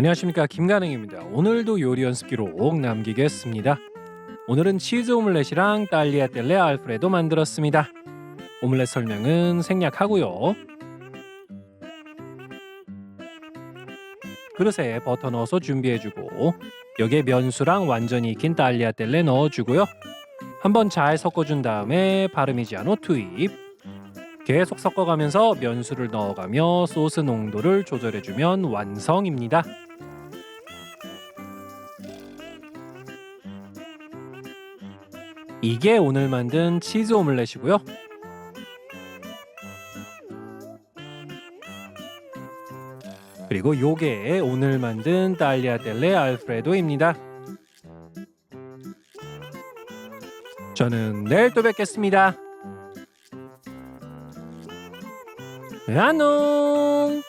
안녕하십니까 김가능입니다. 오늘도 요리 연습 기록 남기겠습니다. 오늘은 치즈 오믈렛이랑 딸리아텔레 알프레도 만들었습니다. 오믈렛 설명은 생략하고요. 그릇에 버터 넣어서 준비해주고 여기에 면수랑 완전히 익힌 딸리아텔레 넣어주고요. 한번 잘 섞어준 다음에 파르미지아노 투입. 계속 섞어가면서 면수를 넣어가며 소스 농도를 조절해주면 완성입니다. 이게 오늘 만든 치즈 오믈렛이고요. 그리고 요게 오늘 만든 딸리아텔레 알프레도입니다. 저는 내일 또 뵙겠습니다. 안녕.